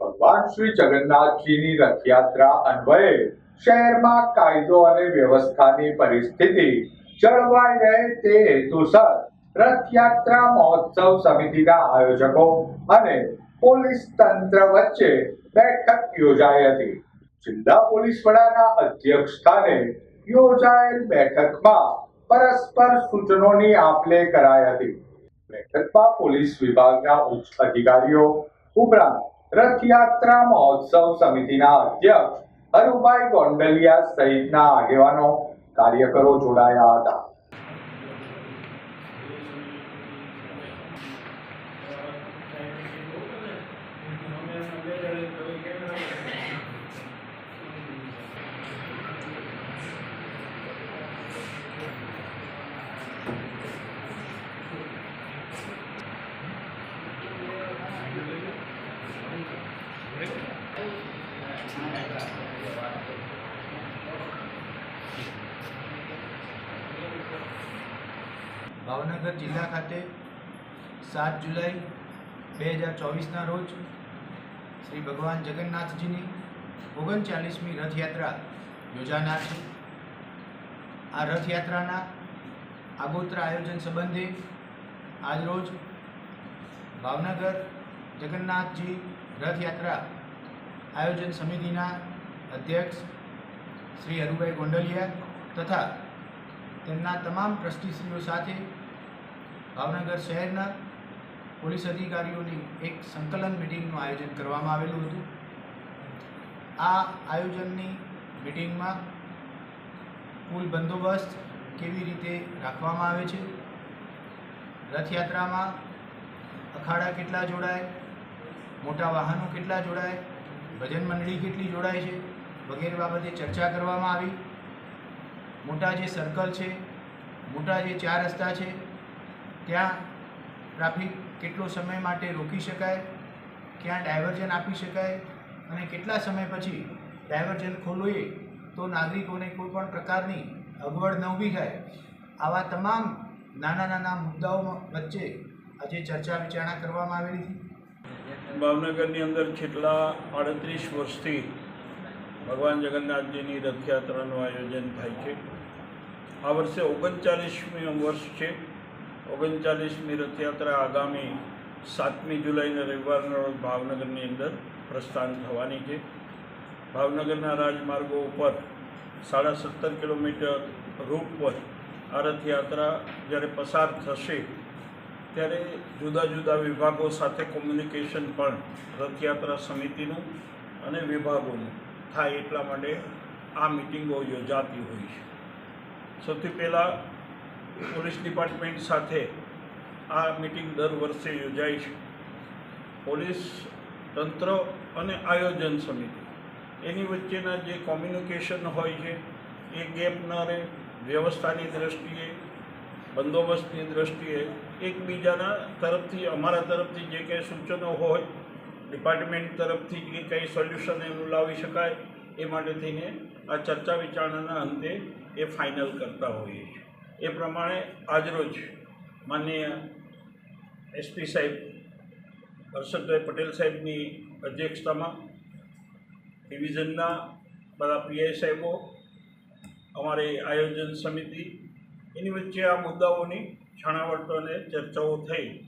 ભગવાન શ્રી જગન્નાથજીની રથયાત્રા અન્વયે શહેરમાં કાયદો અને વ્યવસ્થાની પરિસ્થિતિ જળવાઈ રહે તે હેતુસર રથયાત્રા મહોત્સવ સમિતિના આયોજકો અને પોલીસ તંત્ર વચ્ચે બેઠક યોજાઈ હતી. જિલ્લા પોલીસ વડાના અધ્યક્ષ સ્થાને યોજાયેલ બેઠકમાં પરસ્પર સૂચનોની આપલે કરાઈ હતી. બેઠકમાં પોલીસ વિભાગના ઉચ્ચ અધિકારીઓ, ઉપરાંત રથયાત્રા મહોત્સવ સમિતિના અધ્યક્ષ હરુભાઈ ગોંડલિયા સહિતના આગેવાનો કાર્યકરો જોડાયા હતા. ભાવનગર જિલ્લા ખાતે સાત જુલાઈ બે હજાર ચોવીસના રોજ શ્રી ભગવાન જગન્નાથજીની ઓગણચાલીસમી રથયાત્રા યોજાનાર છે. આ રથયાત્રાના આગોતરા આયોજન સંબંધે આજરોજ ભાવનગર જગન્નાથજી રથયાત્રા આયોજન સમિતિના અધ્યક્ષ શ્રી હરુભાઈ ગોંડલિયા તથા તેમના તમામ ટ્રસ્ટીશ્રીઓ સાથે ભાવનગર શહેરના પોલીસ અધિકારીઓની એક સંકલન મિટિંગનું આયોજન કરવામાં આવેલું હતું. આ આયોજનની મિટિંગમાં કુલ બંદોબસ્ત કેવી રીતે રાખવામાં આવે છે? રથયાત્રામાં અખાડા કેટલા જોડાય? મોટા વાહનો કેટલા જોડાય? ભજન મંડળી કેટલી જોડાય છે? વગેરે બાબતે ચર્ચા કરવામાં આવી. મોટા જે સર્કલ છે, મોટા જે ચાર રસ્તા છે ત્યાં ટ્રાફિક કેટલો સમય માટે રોકી શકાય, ક્યાં ડાયવર્ઝન આપી શકાય અને કેટલા સમય પછી ડાયવર્ઝન ખોલવીએ તો નાગરિકોને કોઈ પણ પ્રકારની અગવડ ન ઊભી થાય. આવા તમામ નાના નાના મુદ્દાઓ વચ્ચે આજે ચર્ચા વિચારણા કરવામાં આવેલી હતી. ભાવનગરની અંદર છેલ્લા અડત્રીસ વર્ષથી ભગવાન જગન્નાથજીની રથયાત્રાનું આયોજન થાય છે. આ વર્ષે ઓગણચાલીસમી વર્ષ છે. ઓગણચાલીસમી રથયાત્રા આગામી સાતમી જુલાઈના રવિવારના રોજ ભાવનગરની અંદર પ્રસ્થાન થવાની છે. ભાવનગરના રાજમાર્ગો ઉપર સાડા સત્તર કિલોમીટર રૂટ પર આ રથયાત્રા જ્યારે પસાર થશે, ત્યારે જુદા જુદા વિભાગો સાથે કોમ્યુનિકેશન પણ રથયાત્રા સમિતિનું અને વિભાગોનું થાય એટલા માટે આ મિટિંગો યોજાતી હોય છે. સૌથી પહેલાં પોલીસ ડિપાર્ટમેન્ટ સાથે આ મિટિંગ દર વર્ષે યોજાય છે. પોલીસ તંત્ર અને આયોજન સમિતિ. એની વચ્ચેના જે કોમ્યુનિકેશન હોય છે, એ ગેપ ન રહે. વ્યવસ્થાની દ્રષ્ટિએ, બંદોબસ્તની દ્રષ્ટિએ એકબીજાના તરફથી, અમારા તરફથી જે કંઈ સૂચનો હોય, ડિપાર્ટમેન્ટ તરફથી જે કંઈ સોલ્યુશન એનું લાવી શકાય, એ માટે થઈને આ ચર્ચા વિચારણાના અંતે એ ફાઇનલ કરતા હોઈએ છીએ. એ પ્રમાણે આજરોજ માનનીય એસપી સાહેબ, હર્ષદભાઈ પટેલ સાહેબની અધ્યક્ષતામાં ડિવિઝનના બધા પીઆઈ સાહેબો, અમારી આયોજન સમિતિ, એની વચ્ચે આ મુદ્દાઓની છણાવટો અને ચર્ચાઓ થઈ.